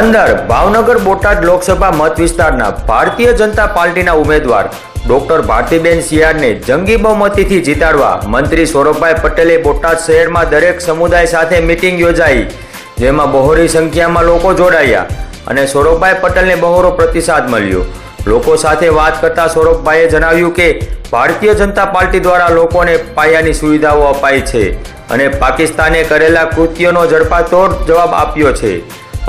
પંદર ભાવનગર, બોટાદ લોકસભા મત વિસ્તારના ભારતીય જનતા પાર્ટીના ઉમેદવાર ડોક્ટર ભારતીબેન શિયાળને જંગી બહુમતીથી જીતાડવા મંત્રી સૌરભભાઈ પટેલે બોટાદ શહેરમાં દરેક સમુદાય સાથે મિટિંગ યોજાઈ, જેમાં બહોળી સંખ્યામાં લોકો જોડાયા અને સૌરભભાઈ પટેલને બહોળો પ્રતિસાદ મળ્યો. લોકો સાથે વાત કરતા સૌરભભાઈએ જણાવ્યું કે, ભારતીય જનતા પાર્ટી દ્વારા લોકોને પાયાની સુવિધાઓ અપાઈ છે અને પાકિસ્તાને કરેલા કૃત્યોનો ઝડપાતોડ જવાબ આપ્યો છે.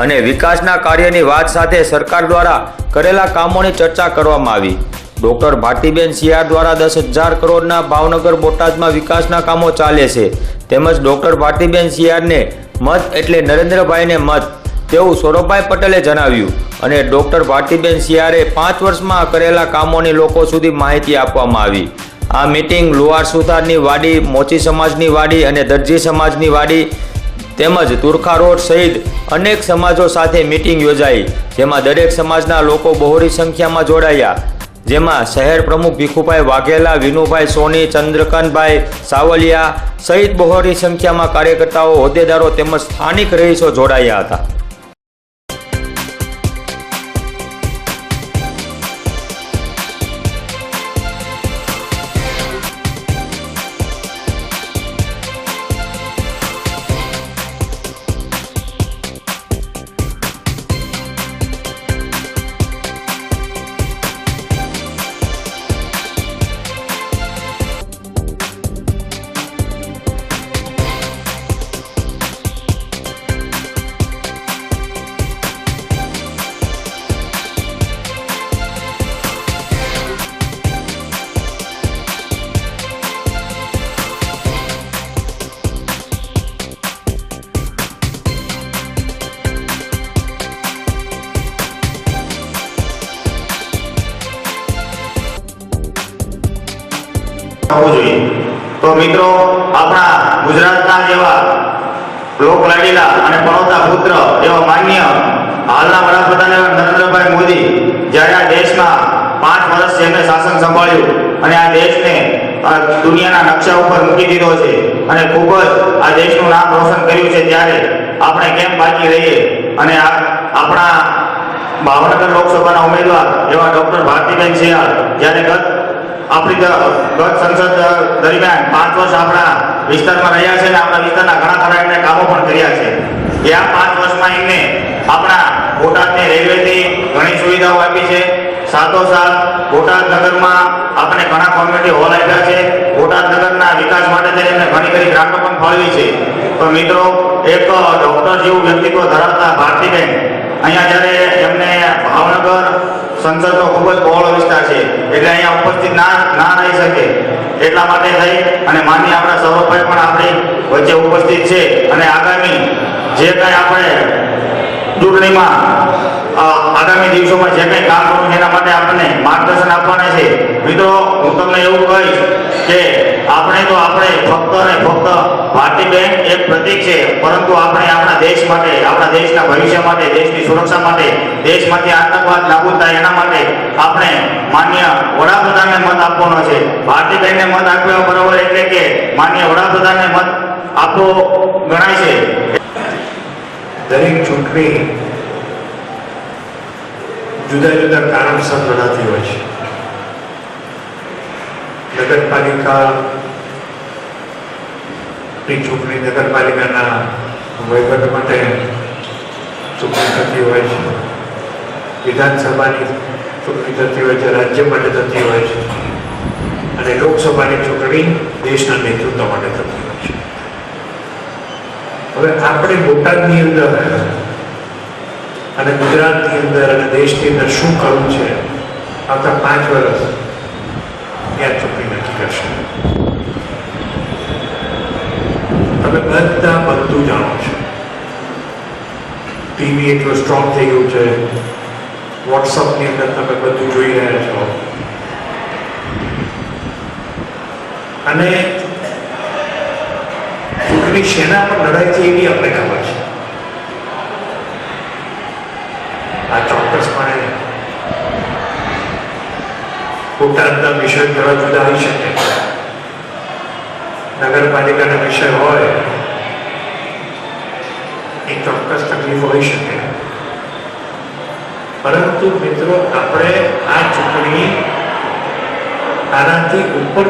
અને વિકાસના કાર્યની વાત સાથે સરકાર દ્વારા કરેલા કામોની ચર્ચા કરવામાં આવી. ડોક્ટર ભારતીબેન સિયાર દ્વારા દસ હજાર કરોડના ભાવનગર બોટાદમાં વિકાસના કામો ચાલે છે. તેમજ ડોક્ટર ભારતીબેન સિયારને મત એટલે નરેન્દ્રભાઈને મત. તેવું સૌરભભાઈ પટેલે જણાવ્યું અને ડોક્ટર ભારતીબેન સિયારે પાંચ વર્ષમાં કરેલા કામોની લોકો સુધી માહિતી આપવામાં આવી. આ મીટિંગ લુહાર સુથારની વાડી, મોચી સમાજની વાડી અને દરજી સમાજની વાડી તેમજ તુરખા રોડ સહિત અનેક સમાજો સાથે મિટિંગ યોજાઈ, જેમાં દરેક સમાજના લોકો બહોળી સંખ્યામાં જોડાયા. જેમાં શહેર પ્રમુખ ભીખુભાઈ વાઘેલા, વિનુભાઈ સોની, ચંદ્રકાંતભાઈ સાવલિયા સહિત બહોળી સંખ્યામાં કાર્યકર્તાઓ, હોદ્દેદારો તેમજ સ્થાનિક રહીશો જોડાયા હતા. સંભાળ્યું. અને આ દેશને દુનિયાના નકશા ઉપર મૂકી દીધો છે. અને ખૂબ જ આ દેશનું નામ રોશન કર્યું છે ત્યારે આપણે કેમ બાકી રહીએ? અને આપણા ભાવનગર લોકસભાના ઉમેદવાર એવા ડોક્ટર ભારતીબેન સિંહ જ્યારે ગત આપણી ગત સંસદ દરમિયાન પાંચ વર્ષ આપણા વિસ્તારમાં રહ્યા છે અને આપણા વિસ્તારના ઘણા ખરા એમને કામો પણ કર્યા છે. એ આ પાંચ વર્ષમાં એમને આપણા બોટાદને રેલવેથી ઘણી સુવિધાઓ આપી છે. સાથોસાથ બોટાદ નગરમાં આપણે ઘણા કોમ્યુનિટી હોલ આપ્યા છે. બોટાદ નગરના વિકાસ માટે તેને એમને ઘણી બધી ગ્રાન્ટો પણ ફાળવી છે. તો મિત્રો, એક ડૉક્ટર જેવું વ્યક્તિત્વ ધરાવતા ભારતીબેન, અહીંયા જ્યારે એમને ભાવનગર સંસદનો ખૂબ જ બહોળો વિસ્તાર છે, એટલે અહીંયા ઉપસ્થિત ના ના રહી શકે એટલા માટે થઈ અને માન્ય આપણા સૌરભભાઈ પણ આપણી વચ્ચે ઉપસ્થિત છે. અને આગામી જે કાંઈ આપણે ચૂંટણીમાં આગામી દિવસોમાં જે કંઈ કામ કરવું એના માટે આપણને માર્ગદર્શન આપવાના છે. મિત્રો, હું તમને એવું કહીશ કે આપણે તો આપણે ફક્ત અને ફક્ત ભારતીબેન એક પ્રતીક છે, પરંતુ આપણે આપણા દેશ માટે, આપણા દેશના ભવિષ્ય માટે, દેશની સુરક્ષા માટે, દેશમાંથી આતંકવાદ લાગુ થાય એના માટે આપણે માન્ય વડાપ્રધાનને મત આપવાનો છે. ભારતીય બેંકને મત આપ્યો બરાબર એટલે કે માન્ય વડાપ્રધાનને મત આપવો ગણાય છે. દરેક ચૂંટણી જુદા જુદા કારણસર લડાતી હોય છે. નગરપાલિકા ની ચૂંટણી નગરપાલિકાના વહીવટ માટે ચૂંટણી થતી હોય છે. વિધાનસભાની ચૂંટણી થતી હોય છે, રાજ્ય માટે થતી હોય છે. અને લોકસભાની ચૂંટણી દેશના નેતૃત્વ માટે થતી હોય છે. હવે આપણે બોટાદની અંદર અને ગુજરાતની અંદર અને દેશની અંદર શું કરવું છે? આવતા પાંચ વર્ષ ત્યાં ચૂંટણી નક્કી કરશે. તમે બધા બધું જાણો છો. ટીવી એટલું સ્ટ્રોંગ થઈ ગયું છે. વોટ્સઅપની અંદર તમે બધું જોઈ રહ્યા છો. અને ચૂંટણી શેના પર લડાય છે એની આપણે ખબર છે આ ચોક્કસપણે વિષય જરા જુદા હોઈ શકે. નગરપાલિકાના વિષય હોય, એ ચોક્કસ તકલીફ હોઈ શકે. પરંતુ મિત્રો, આપણે આ ચૂંટણી આનાથી ઉપર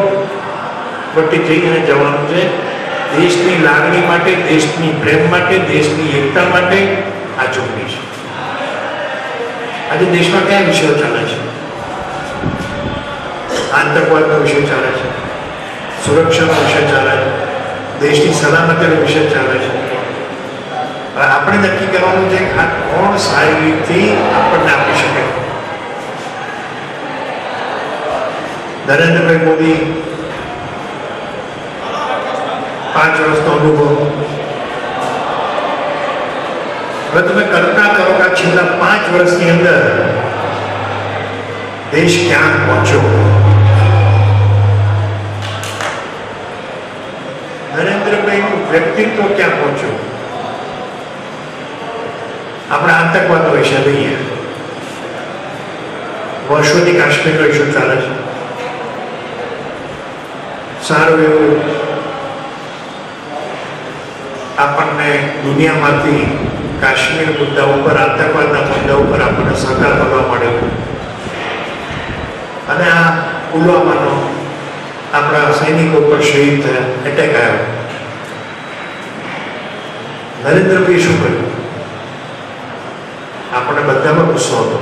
વટી જઈને જવાનું છે. દેશની લાગણી માટે, દેશની પ્રેમ માટે, દેશની એકતા માટે આ ચૂંટણી છે. આજે દેશમાં કયા વિષયો ચાલે છે? આતંકવાદનો વિષય ચાલે છે. સુરક્ષાનો વિષય ચાલે છે. દેશની સલામતીનો વિષય ચાલે છે. આપણે નક્કી કરવાનું છે કે આ કોણ સારી રીતથી આપણને આપી શકે. નરેન્દ્રભાઈ મોદી પાંચ વર્ષનો અનુભવ. હવે તમે કલ્પના કરો કે છેલ્લા પાંચ વર્ષની અંદર દેશ ક્યાં પહોંચ્યો નરેન્દ્રભાઈનું વ્યક્તિત્વ ક્યાં પહોંચ્યું? આપણે આતંકવાદ વિષય લઈએ. વર્ષોથી કાશ્મીરનો ઇસ્યુ ચાલે છે. સારું એવું આપણને દુનિયામાંથી કાશ્મીર મુદ્દા ઉપર, આતંકવાદના મુદ્દા ઉપર આપણને સહકાર કરવા મળ્યો. અને આ પુલવામાનો આપણા સૈનિકો પર શહીદ થયા એટેક આવ્યો. નરેન્દ્રભાઈ શું કર્યું આપણે બધામાં ગુસ્સો હતો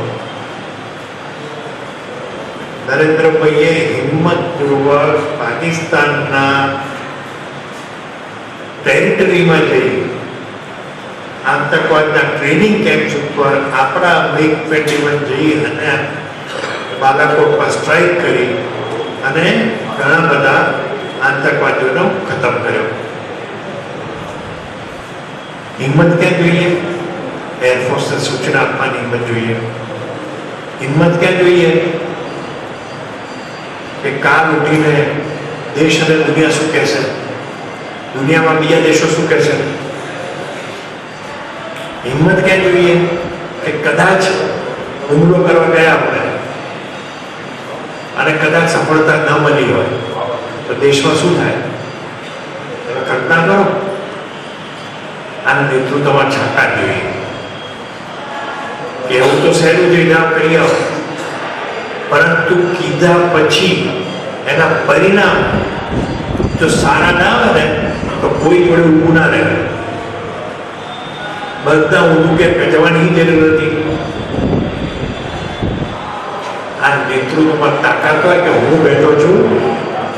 નરેન્દ્રભાઈએ હિંમતપૂર્વક પાકિસ્તાનના ટેરિટરીમાં જઈ આતંકવાદના ટ્રેનિંગ કેમ્પ્સ ઉપર આપણા મિગ ટ્વેન્ટી વન જઈ અને બાલાકોટ પર સ્ટ્રાઇક કરી અને ઘણા બધા આતંકવાદીઓનો ખતમ કર્યો હિંમત ક્યાં જોઈએ એરફોર્સને સૂચના આપવાની હિંમત જોઈએ હિંમત ક્યાં જોઈએ કે કાલ ઉઠીને દેશ અને દુનિયા શું કહેશે દુનિયામાં બીજા દેશો શું કહેશે હિંમત ક્યાં જોઈએ કે કદાચ હુમલો કરવા ગયા આપણે અને કદાચ સફળતા ન મળી હોય તો દેશમાં શું થાય તમે કલ્પના કરો આના નેતૃત્વમાં છાંટા જોઈએ એવું તો સહેલું જ ના કરી પરંતુ કીધા પછી એના પરિણામ જો સારા ના આવે તો કોઈ જોડે ઊભું ના રહે. બધા ઊંધું કે જવાની જરૂર નથી આ નેતૃત્વમાં તાકાત હોય કે હું બેઠો છું,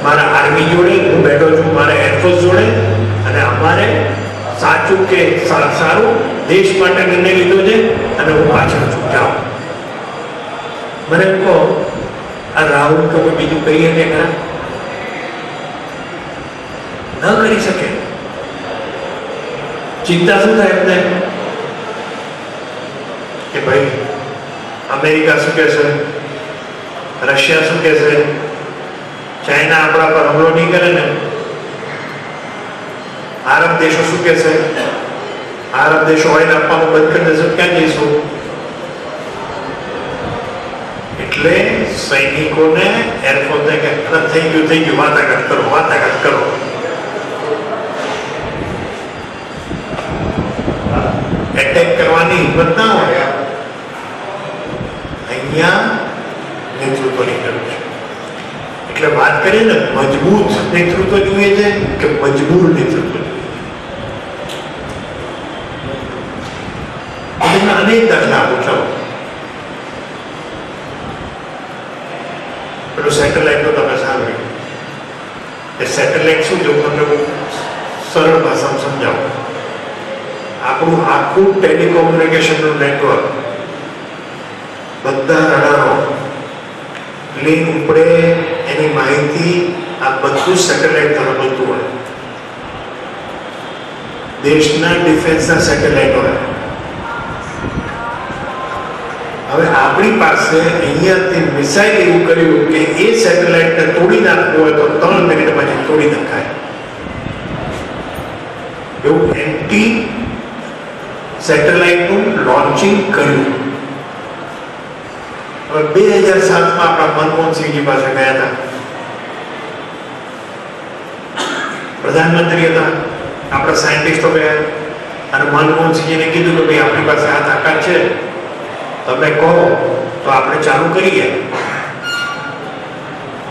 મારા આર્મી જોડે, હું બેઠો છું, મારા એરફોર્સ જોડે, અને અમારે સાચું કે સા- સારું, દેશ માટે નિર્ણય લીધો છે અને હું પાછળ છું. જાઓ. મને એમ કહો, આ રાહુલ તો કોઈ બીજું કહીએ કે ખરા? ન કરી શકે. ચિંતા શું થાય એમને? કે ભાઈ, અમેરિકા શું કહેશે? રશિયા શું કહેશે? ચાઇના આપણા પર હુમલો નહીં કરે ને? આરબ દેશો શું કે છે? આરબ દેશો ઓઇલ આપવાનું બંધ કરી દેશે ક્યાં જઈશું એટલે સૈનિકોને એરફોર્સને કે "અરે, થઈ ગયું થઈ ગયું વાતાઘાત કરો વાતાઘાત કરો. એટેક કરવાની હિંમત ના હોય અહીંયા નેતૃત્વની જરૂર છે. એટલે વાત કરીએ ને મજબૂત નેતૃત્વ જોઈએ છે કે મજબૂર નેતૃત્વ આપું પેલું સેટેલાઇટ તો તમે સાંભળ્યું એ સેટેલાઇટ શું જો તમને હું સરળ ભાષામાં સમજાવું આપણું આખું ટેલિકોમ્યુનિકેશનનું નેટવર્ક બધા રડારો પ્લેન ઉપડે એની માહિતી આ બધું સેટેલાઇટ તરફ બનતું હોય દેશના ડિફેન્સના સેટેલાઇટ હોય હવે આપણી પાસે અહીંયાથી મિસાઇલ એવું કર્યું કે એ સેટેલાઇટને તોડી નાખવું હોય તો ત્રણ મિનિટ પછી તોડી નખાય. એવું એન્ટી સેટેલાઇટનું લોન્ચિંગ કર્યું. હવે બે હજાર સાતમાં આપણા મનમોહનસિંહજી પાસે ગયા હતા. પ્રધાનમંત્રી હતા, આપણા સાયન્ટિસ્ટો ગયા. અને મનમોહનસિંહજીને કીધું કે ભાઈ આપણી પાસે આ તાકાત છે. તમે કહો, તો આપણે ચાલુ કરીએ.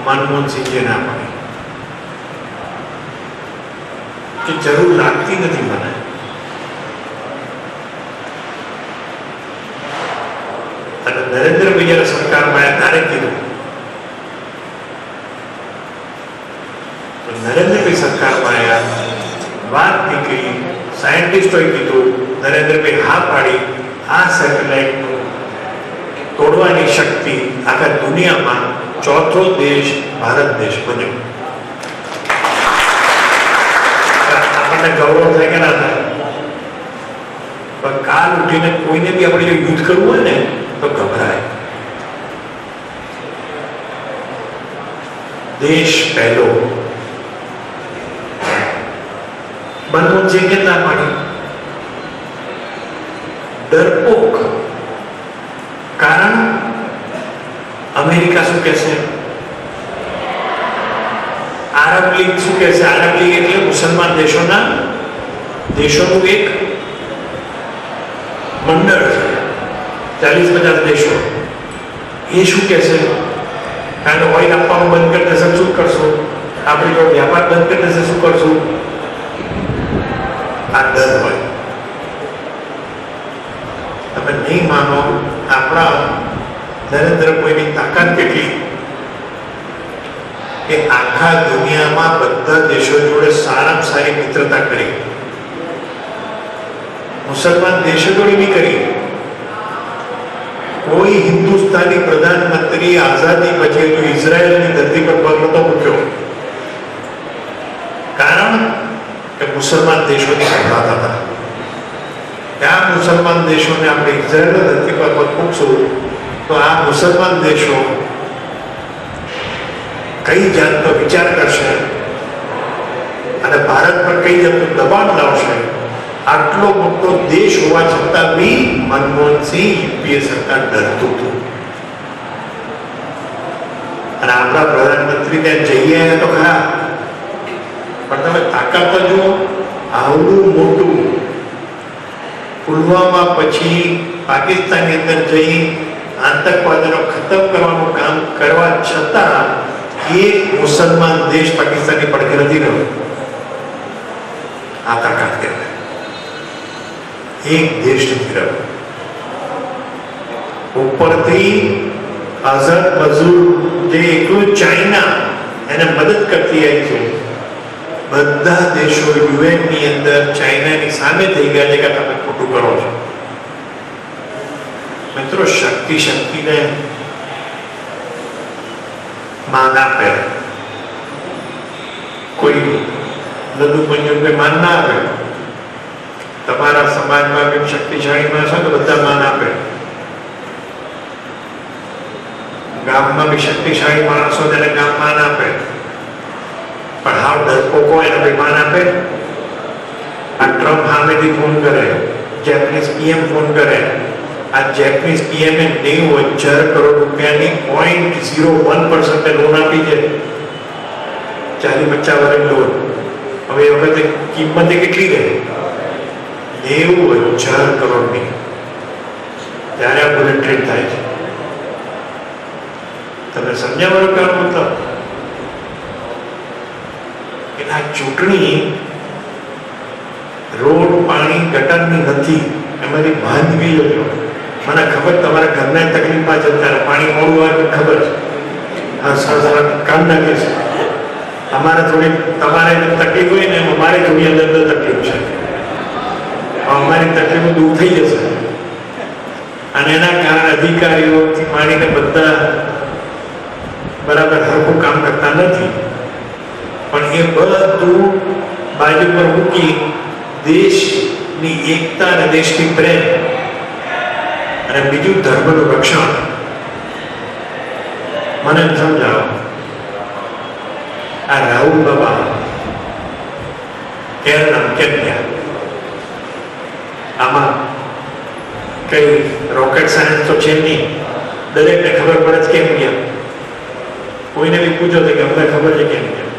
મનમોહનસિંહજી ના પાડી કે જરૂર લાગતી નથી મને. અને નરેન્દ્રભાઈ જ્યારે સરકારમાં આવ્યા ત્યારે કીધું. તો નરેન્દ્રભાઈ સરકારમાં આવ્યા વાત નીકળી સાયન્ટિસ્ટોએ કીધું, નરેન્દ્રભાઈ હા પાડી આ સેટેલાઇટનું તોડવાની શક્તિ આખા દુનિયામાં ચોથો દેશ ભારત દેશ બન્યો. આપણને ગૌરવ થાય કે ના થાય? પણ કાલ ઉઠીને કોઈને બી આપણે યુદ્ધ કરવું હોય ને, તો ગભરાય. દેશ પહેલો. મનમોહન સિંહ ના પાડી? ડરપોક કારણ અમેરિકા શું કહેશે આરબ લીગ શું કહેશે આરબ લીગ એટલે મુસલમાન દેશોના દેશોનું એક મંડળ છે ચાલીસ પચાસ દેશો એ શું કહેશે કારણ કે ઓઇલ આપવાનું બંધ કરી દેશે શું કરશું આપણે જો વ્યાપાર બંધ કરી દેશે શું કરશું આ ડર હોય તમે નહીં માનો આપણા નરેન્દ્ર મોદીની તાકાત કેટલી? કે આખા દુનિયામાં બધા દેશો જોડે સારામાં સારી મિત્રતા કરી. મુસલમાન દેશો જોડે બી કરી. કોઈ હિન્દુસ્તાની પ્રધાનમંત્રી આઝાદી પછી હજુ ઇઝરાયલની ધરતી પર પગ નતો મૂક્યો. કારણ કે મુસલમાન દેશોની સંઘાત હતા. ત્યાં મુસલમાન દેશોને આપણે ઇઝરાયલ ધરતી પર પગ મૂકશું તો આ મુસલમાન દેશો કઈ જાતનો વિચાર કરશે અને ભારત પર કઈ જાતનું દબાણ લાવશે? આટલો મોટો દેશ હોવા છતાં બી મનમોહનસિંહ યુપીએ સરકાર ડરતું હતું. અને આપણા પ્રધાનમંત્રી ત્યાં જઈએ તો ખરા. પણ તમે તાકાત જુઓ આવડું મોટું પુલવામા પછી પાકિસ્તાનની અંદર જઈ આતંકવાદીનો ખતમ કરવાનું કામ કરવા છતાં એક મુસલમાન દેશ પાકિસ્તાનની પડખે નથી રહ્યો. આ તાકાત કહેવાય. એક દેશ નથી રહ્યો. ઉપરથી આઝાદ મજૂર જે એકલું ચાઇના એને મદદ કરતી આવી છે, બધા દેશો યુએનની અંદર ચાઇનાની સામે થઈ ગયા છે કે તમે ખોટું કરો છો. મિત્રો શક્તિ શક્તિને માન આપે કોઈ લઘુ મંજૂરને માન ના આપે તમારા સમાજમાં બી શક્તિશાળી માણસ હોય તો બધા માન આપે ગામમાં બી શક્તિશાળી માણસો તેને ગામ માન આપે પણ હાવ ડરપોકો એને ભાઈ માન આપે આ ટ્રમ્પ સામેથી ફોન કરે જેપનીઝ પીએમ ફોન કરે આ જેપનીઝ પીએમએ નેવું હજાર કરોડ રૂપિયાની પોઈન્ટ ઝીરો વન પર્સન્ટે લોન આપી છે. ચાલી પચાસ વર્ષની લોન હવે એ વખતે કિંમતે કેટલી રહે? નેવું હજાર કરોડની. ત્યારે આ બુલેટ ટ્રેન થાય છે. તમે મારો કહેવાનો મતલબ? કે આ ચૂંટણી રોડ પાણી ગટરની નથી, એમાંથી બાંધવી લેજો મને ખબર તમારા ઘરના તકલીફમાં જતા પાણી મોડું હોય ખબર છે. આ સારા કામ નાખે છે. અમારે થોડી તમારે તકલીફ હોય ને એમાં મારે થોડી અંદર અંદર તકલીફ છે. અમારી તકલીફો દૂર થઈ જશે. અને એના કારણે અધિકારીઓથી માંડીને બધા બરાબર હરખું કામ કરતા નથી. પણ એ બધું બાજુ પર મૂકી દેશની એકતા અને દેશની પ્રેમ અને બીજું ધર્મનું રક્ષણ. મને સમજાવો. આ રાહુલ બાબા કેરળ કેમ ગયા આમાં કઈ રોકેટ સાયન્સ તો છે જ નહીં. દરેકને ખબર પડે છે કેમ ગયા. કોઈને બી પૂછો તો કે અમને ખબર છે કેમ ગયા.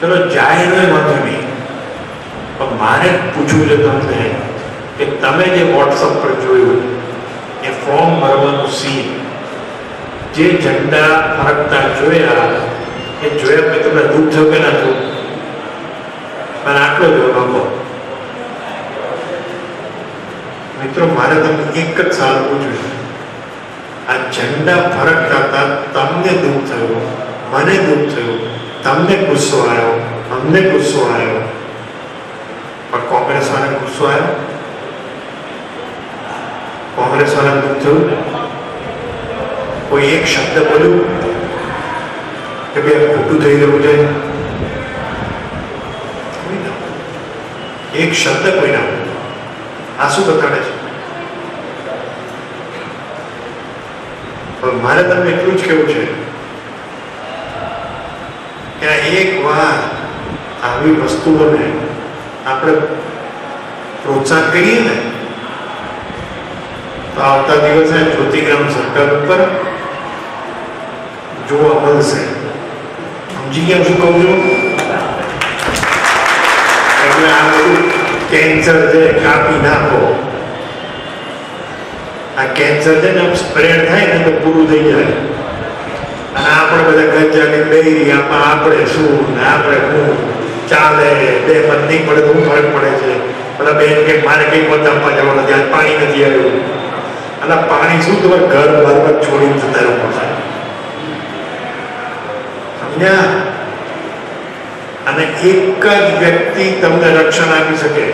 ચલો જાય એનો વાંધો નહીં. પણ મારે પૂછવું છે તમને કે તમે જે વોટ્સઅપ પર જોયું એ ફોર્મ ભરવાનું સીન જે ઝંડા ફરકતા જોયા એ જોયા પછી તમને દુઃખ થયું કે ના થયું પણ આટલો જ બાબો મિત્રો મારે તમને એક જ સવાલ પૂછ્યું આ ઝંડા ફરકતા હતા તમને દુઃખ થયું મને દુઃખ થયું તમને ગુસ્સો આવ્યો અમને ગુસ્સો આવ્યો પણ કોંગ્રેસ વાળાને ગુસ્સો આવ્યો કોંગ્રેસ વાળાને દુઃખ થયું કોઈ એક શબ્દ બોલ્યું કે ભાઈ આ ખોટું થઈ રહ્યું છે? એક શબ્દ કોઈ ના આ શું બતાડે છે? પણ મારે તમને એટલું જ કેવું છે કે એક વાર આવી વસ્તુઓને આપણે પ્રોત્સાહન કરીએ ને આવતા દિવસે જ્યોતિગ્રામ સર્કલ ઉપર જોવા મળશે સમજી ગયા શું કહું છું? એટલે આ બધું કેન્સર છે, કાપી નાખો. આ કેન્સર છે ને સ્પ્રેડ થાય ને તો પૂરું થઈ જાય. અને આપણે બધા ગંજાની ડેરી, આમાં આપણે શું ને આપણે શું? ચાલે, બે પત્ની પડે તો ફરક પડે છે? બધા બેન કે, મારે કઈ પતાવવા જવાનું નથી પાણી નથી આવ્યું. અને પાણી શું તમે ઘર બરબાદ છોડીને જતા રહો સમજ્યા? અને એક જ વ્યક્તિ તમને રક્ષણ આપી શકે.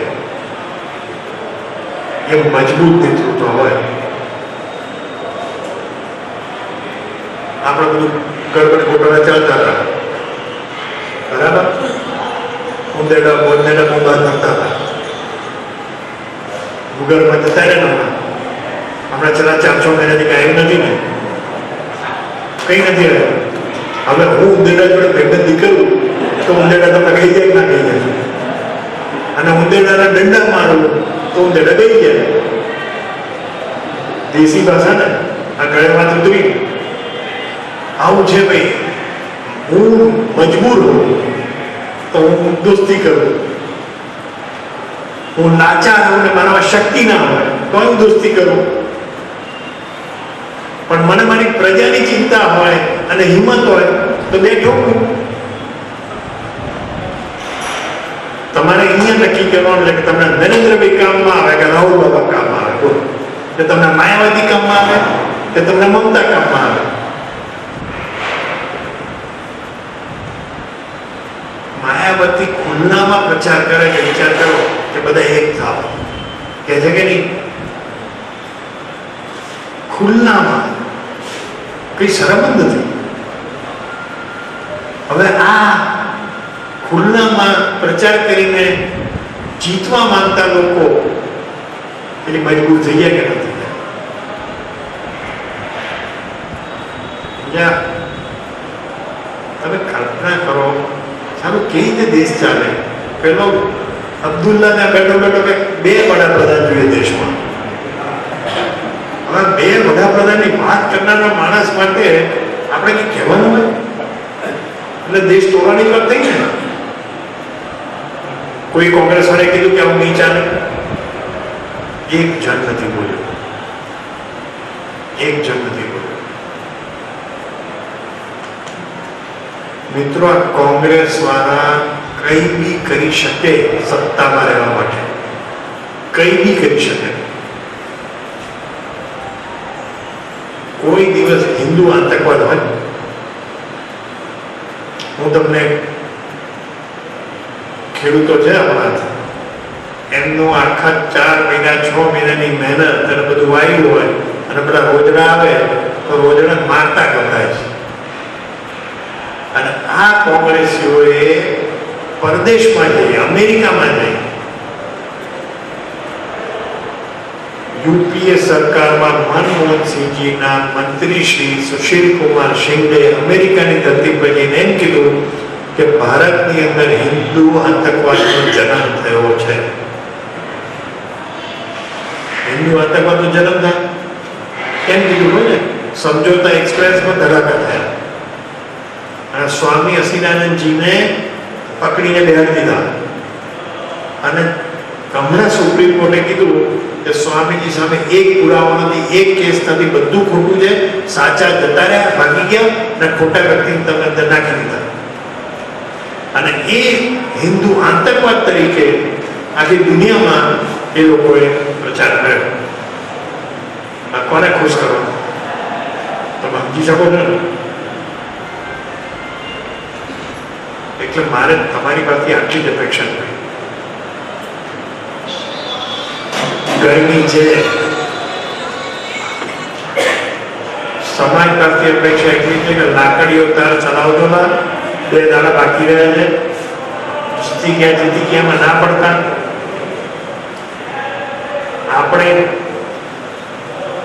એ મજબૂત નેતૃત્વ હોય. આપણે બધું ગડબડ ગોટાળા ચાલતા હતા. બરાબર? ઉંદેડા બોંદેડા મોબાઈલ કરતા હતા. ગુગલમાં જતા રહ્યા હમણાં હમણાં ચાર, છ મહિનાથી કઈ નથી ને. કઈ નથી હવે. હું ઉંદેડા જોડે ભેગબંધી નીકળું તો ઉંદેડા તમને કહી જાય ના કહી જાય? અને ઉંદેડાના દંડા મારું તો ઉંદેડા કહી જાય. દેશી ભાષા ને આ ગળેમાં ઉતરી આવું છે ભાઈ. હું મજબૂર હોઉં તો હું દોસ્તી કરું. હું લાચાર હોઉં ને મારામાં શક્તિ ના હોય તો હું દોસ્તી કરું. પણ મને મારી પ્રજાની ચિંતા હોય અને હિંમત હોય, તો બે ઠોકું. તમારે અહીંયા નક્કી કરવાનું એટલે કે તમને નરેન્દ્રભાઈ કામમાં આવે કે રાહુલ બાબા કામમાં આવે કે તમને માયાવતી કામમાં આવે કે તમને મમતા કામમાં આવે? માયાવતી ખુલ્લામાં પ્રચાર કરે કે વિચાર કરો કે બધા એક થાવ કે છે કે નહીં? ખુલ્લામાં. કઈ શરમ જ નથી. હવે આ ખુલ્લામાં પ્રચાર કરીને જીતવા માંગતા લોકો એટલે મજબૂર થઈ ગયા કે નથી? તમે કલ્પના કરો, સારું કેવી રીતે દેશ ચાલે? પેલો અબ્દુલ્લા ને બેઠો બેઠો બે વડાપ્રધાન જોઈએ દેશમાં. હવે બે વડાપ્રધાનની વાત કરનારા માણસ માટે આપણે કઈ કહેવાનું હોય? એટલે દેશ તોડવાની વાત થઈ ને કોઈ કોંગ્રેસ વાળે કીધું કે આવું નહીં ચાલે. એક જણ નથી બોલ્યો. એક જણ નથી બોલ્યો. મિત્રો, આ કોંગ્રેસ વાળા કઈ બી કરી શકે સત્તામાં રહેવા માટે. કઈ બી કરી શકે. કોઈ દિવસ હિન્દુ આતંકવાદ હોય હું તમને ખેડૂતો છે એમનું આખા ચાર મહિના, છ મહિનાની મહેનત અને બધું વાયુ હોય અને બધા રોજડા આવે તો રોજડા મારતા કપાય છે. અને આ કોંગ્રેસીઓએ પરદેશમાં જઈ, અમેરિકામાં જઈ યુપીએ સરકારમાં મનમોહનસિંહજીના મંત્રી શ્રી સુશીલ કુમાર શિંદે અમેરિકાની ધરતી જઈને એમ કીધું કે ભારતની અંદર હિન્દુ આતંકવાદનો જન્મ થયો છે. હિન્દુ આતંકવાદનો જન્મ થાય? એમ કીધું ને સમજોતા એક્સપ્રેસમાં ધરાકા થયા. અને સ્વામી અસીનાનંદજીને પકડીને બેહાડી દીધા. અને હમણાં સુપ્રીમ કોર્ટે કીધું કે સ્વામીજી સામે એક પુરાવો નથી, એક કેસ નથી, બધું ખોટું છે. સાચા જતા રહ્યા ભાગી ગયા અને ખોટા વ્યક્તિને તમે અંદર નાખી દીધા. અને એ હિન્દુ આતંકવાદ તરીકે આખી દુનિયામાં એ લોકોએ પ્રચાર કર્યો. આ કોને ખુશ કરો? તમે સમજી શકો છો ને? એટલે મારે તમારી પાસેથી આટલી જ અપેક્ષા છે. ગરમી છે. સમાજ પાસેથી અપેક્ષા એટલી છે કે લાકડીઓ તાર ચલાવજો ના બે દાડા બાકી રહ્યા છે. જીતી ગયા જીતી ગયા ના પડતા. આપણે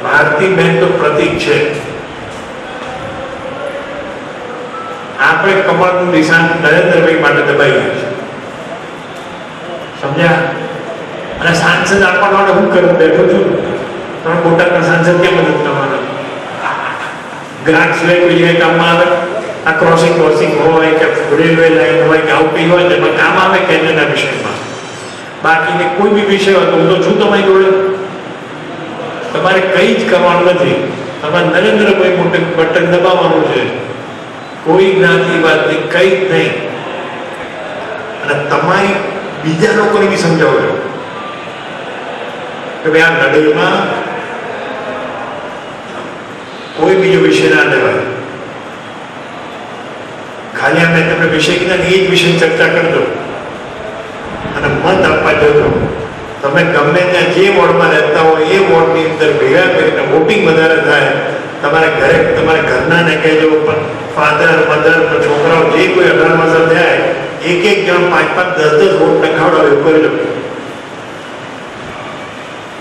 ભારતી બહેન તો પ્રતિક છે. આપણે કમળનું નિશાન નરેન્દ્રભાઈ માટે દબાઈ ગયું છે. સમજ્યા? અને સાંસદ આપવા માટે હું કરું? બેઠો છું. તમે બોટાદના સાંસદ કેમ મદદ કરવાના ગ્રાન્ટ સિવાય કોઈ જગ્યાએ કામમાં આવે? આ ક્રોસિંગ ક્રોસિંગ હોય કે રેલવે લાઈન હોય કે આવું કંઈ હોય તો એમાં કામ આવે કેન્દ્રના વિષયમાં? બાકીને કોઈ બી વિષય હોય હું તો છું તમારી જોડે. તમારે કંઈ જ કરવાનું નથી. તમારે નરેન્દ્રભાઈ મોટે બટન દબાવવાનું છે. કોઈ જ્ઞાતિવાદની કંઈ જ નહીં. અને તમારી બીજા લોકોને બી સમજાવજો કે ભાઈ આ લડાઈમાં કોઈ બીજો વિષય ના લેવાય ખાલી આ મેં તમને વિષય કીધા ને એ જ વિષય ચર્ચા કરજો અને મત આપવા જજો તમે ગમે ત્યાં જે વોર્ડમાં રહેતા હોય એ વોર્ડની અંદર ભેગા કરીને વોટિંગ વધારે થાય તમારા ઘરે તમારા ઘરના ને કહેજો પણ ફાધર મધર છોકરાઓ જે કોઈ અઢાર વર્ષ થાય એક એક જણ પાંચ પાંચ દસ દસ વોટ નખાવડાવે એવું કરજો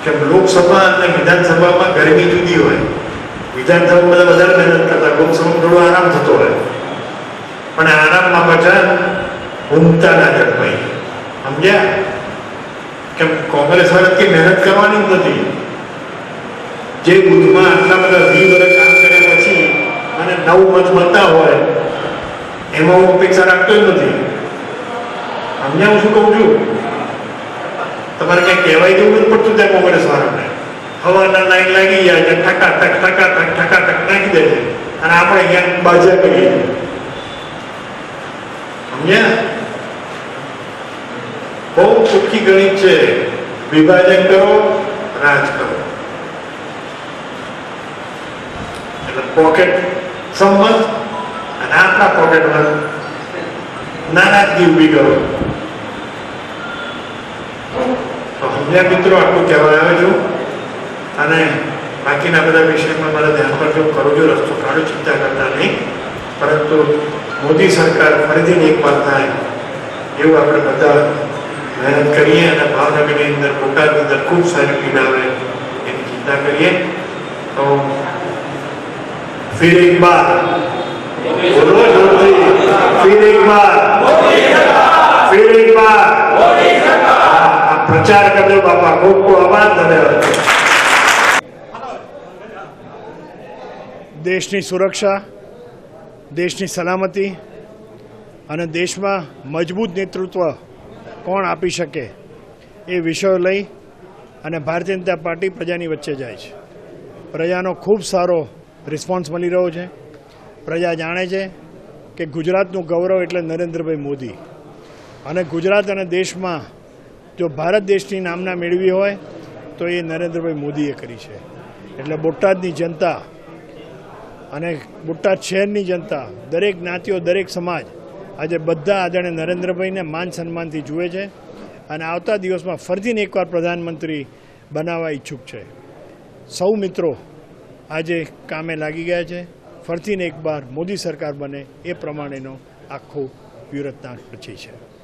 કે લોકસભા અને વિધાનસભામાં ગરમી જુદી હોય, વિધાનસભામાં બધા વધારે મહેનત કરતા, લોકસભામાં થોડો આરામ થતો હોય. પણ આરામમાં પાછા ઊંઘતા ના જગભાઈ સમજ્યા? કેમ કોંગ્રેસ વાળા મહેનત કરવાની જ નથી. જે બુથમાં આટલા બધા વી વર્ષ કામ કર્યા પછી અને નવ મત મળતા હોય, એમાં હું અપેક્ષા રાખતો જ નથી. સમજ્યા હું શું કહું છું? તમારે ક્યાંક કહેવાય દેવું નથી પડતું ત્યાં કોંગ્રેસ વાળાને હવાના લાઈન લાગી જાય છે ઠકા, ઠક ઠકા ઠક ઠકા, ઠક નાખી દે અને આપણે અહીંયા બાજા કરીએ સમજ્યા? બહુ ચોખ્ખી ગણિત છે. વિભાજન કરો, રાજ કરો. એટલે પોકેટ સંમત અને આપણા પોકેટમાં નારાજગી ઊભી કરો. તો સમજ્યા મિત્રો આટલું કહેવા આવ્યો છું અને બાકીના બધા વિષયમાં મારે ધ્યાન પર જો કરું છું રસ્તો કાઢો ચિંતા કરતા નહીં પરંતુ મોદી સરકાર ફરીથી એક વાર થાય એવું આપણે બધા મહેનત કરીએ અને ભાવનગરની અંદર બોટાદની અંદર ખૂબ સારી પીડા આવે એની ચિંતા કરીએ તો ફિર એક બાર બોલો જોરથી ફિર એક બાર પ્રચાર કરજો બાપા ખૂબ ખૂબ આભાર, ધન્યવાદ. દેશની સુરક્ષા, દેશની સલામતી અને દેશમાં મજબૂત નેતૃત્વ કોણ આપી શકે એ વિષયો લઈ અને ભારતીય જનતા પાર્ટી પ્રજાની વચ્ચે જાય છે. પ્રજાનો ખૂબ સારો રિસ્પોન્સ મળી રહ્યો છે. પ્રજા જાણે છે કે ગુજરાતનું ગૌરવ એટલે નરેન્દ્રભાઈ મોદી. અને ગુજરાત અને દેશમાં જો ભારત દેશની નામના મેળવી હોય, તો એ નરેન્દ્રભાઈ મોદીએ કરી છે. એટલે બોટાદની જનતા અને બોટાદ શહેરની જનતા, દરેક જ્ઞાતિઓ, દરેક સમાજ આજે બધા આદરણે નરેન્દ્રભાઈને માન સન્માનથી જુએ છે અને આવતા દિવસમાં ફરીને એકવાર પ્રધાનમંત્રી બનાવવા ઈચ્છુક છે. સૌ મિત્રો, આજે કામે લાગી ગયા છે. ફરીને એકવાર મોદી સરકાર બને એ પ્રમાણેનો આખો વ્યૂહરચના રચી છે.